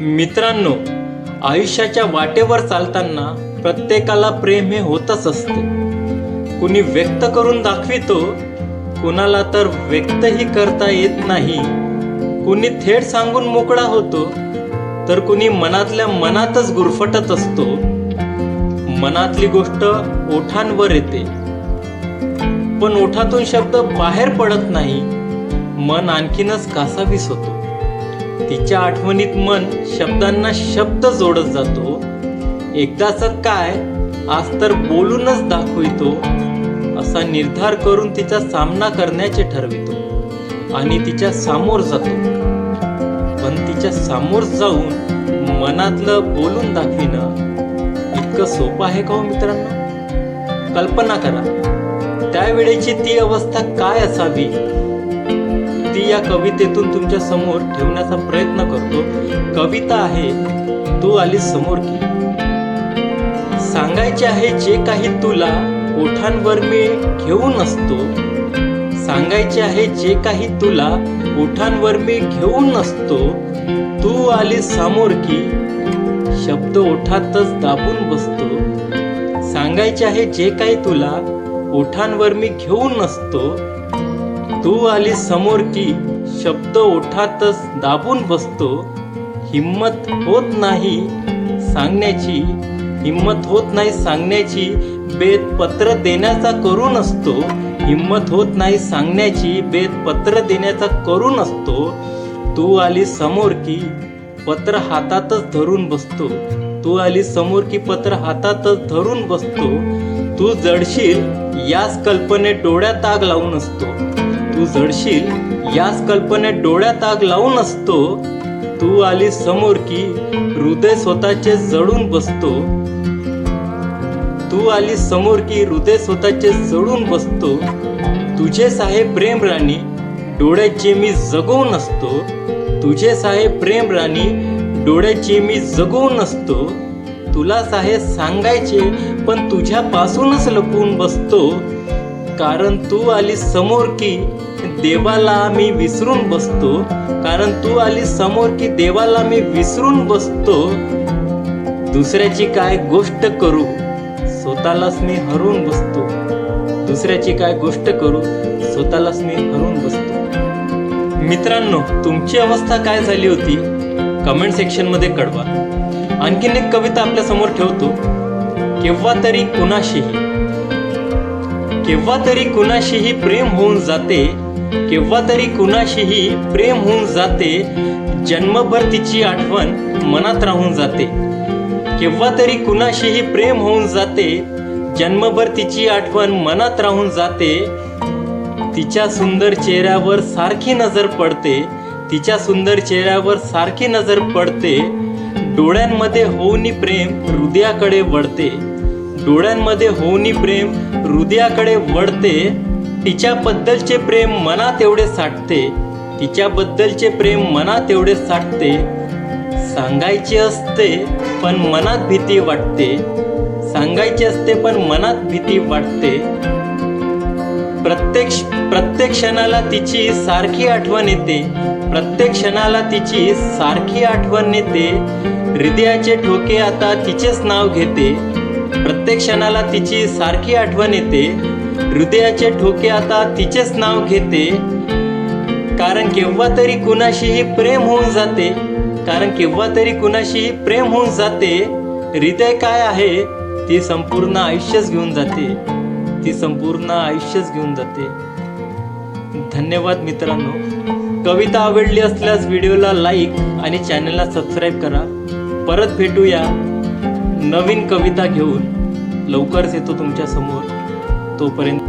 मित्रांनो आयुष्याच्या वाटेवर चालताना प्रत्येकाला प्रेम हे होतच असते. कुणी व्यक्त करून दाखवितो कुणाला तर व्यक्तही करता येत नाही. कुणी थेट सांगून मोकळा होतो तर कुणी मनातल्या मनातच गुरफटत असतो. मनातली गोष्ट ओठांवर येते. पण ओठातून शब्द बाहेर पडत नाही मन आणखीनच कासावीस होतो. तिच्या आठवणीत मन शब्दांना शब्द जोडत जातो. एकदाच काय आज तर बोलूनच दाखवितो असा निर्धार करून तिचा सामना करण्याचे ठरवितो आणि तिच्या सामोर जातो. पण तिच्या सामोर जाऊन मनातलं बोलून दाखविणं इतकं सोपं आहे का हो मित्रांनो? कल्पना करा. त्यावेळेची ती अवस्था काय असावी? या कवितेतून तुमच्यासमोर ठेवण्याचा प्रयत्न करतो. कविता आहे तू आली समोर की. सांगायचे आहे जे काही तुला ओठांवर मी घेऊन असतो. सांगायचे आहे जे काही तुला ओठांवर मी घेऊन असतो. तू आली समोर की. शब्द ओठातच दाबून बसतो. सांगायचे आहे जे काही तुला ओठांवर मी घेऊन नसतो तू आली समोर की शब्द ओठातच दाबून बसतो. हिम्मत होत नाही सांगण्याची हिम्मत होत नाही सांगण्याची बेत पत्र देण्याचा करून असतो हिम्मत होत नाही सांगण्याची बेत पत्र देण्याचा करून असतो तू आली समोर की पत्र हातातच धरून बसतो. तू आली समोर की पत्र हातातच धरून बसतो. तू जडशील याच कल्पनेत डोळ्यात आग लावून असतो. तू जडशील याच कल्पनेत डोळ्यात आग लावून असतो. तू आली समोर की हृदय स्वतःचे जळून बसतो. तू आली समोर की हृदय स्वतःचे जळून बसतो. तुझेच आहे प्रेम राणी डोळ्याचे मी जगवून असतो. तुझेच साहेब प्रेम राणी डोळ्याचे मी जगवून असतो. तुलाच आहे सांगायचे पण तुझ्यापासूनच लपून बसतो. कारण तू आली समोर की देवाला मी विसरून बसतो. कारण तू आली समोर की देवाला मी विसरून बसतो. दुसऱ्याची काय गोष्ट करू? स्वतःलाच मी हरवून बसतो. दुसऱ्याची काय गोष्ट करू? स्वतःलाच मी हरवून बसतो. मित्रांनो तुमची अवस्था काय झाली होती? कमेंट सेक्शनमध्ये कळवा. आणखीन एक कविता आपल्यासमोर ठेवतो. केव्हा तरी कुणाशीही केव्हा तरी कुणाशीही प्रेम होऊन जाते केव्हा तरी कुणाशीही प्रेम होऊन जाते जन्मभर तिची आठवण मनात राहून जाते. केव्हा तरी कुणाशीही प्रेम होऊन जाते जन्मभर तिची आठवण मनात राहून जाते तिच्या सुंदर चेहऱ्यावर सारखी नजर पडते तिच्या सुंदर चेहऱ्यावर सारखी नजर पडते डोळ्यांमध्ये होऊनी प्रेम हृदयाकडे वळते. डोळ्यांमध्ये होऊनी प्रेम हृदयाकडे वळते. तिच्याबद्दलचे प्रेम मना तेवढे साठते. तिच्याबद्दलचे प्रेम मनात तेवढे साठते. सांगायचे असते पण मनात भीती वाटते. सांगायचे असते पण मनात भीती वाटते. प्रत्येक प्रत्येक क्षणाला तिची सारखी आठवण येते. प्रत्येक क्षणाला तिची सारखी आठवण येते. हृदयाचे ठोके आता तिचेच नाव घेते. प्रत्येक क्षणाला तिची सारखी आठवण येते. हृदयाचे ठोके आता तिचेच नाव घेते. कारण केव्हा तरी कुणाशीही प्रेम होऊन जाते. कारण केव्हा तरी कुणाशीही प्रेम होऊन जाते. हृदय काय आहे? ती संपूर्ण आयुष्यच घेऊन जाते. ती संपूर्ण आयुष्यच घेऊन जाते. धन्यवाद मित्रांनो. कविता आवडली असल्यास व्हिडिओला लाईक आणि चॅनलला सबस्क्राईब करा. परत भेटूया नवीन कविता घेऊन. लवकरच येतो तुमच्यासमोर तोपर्यंत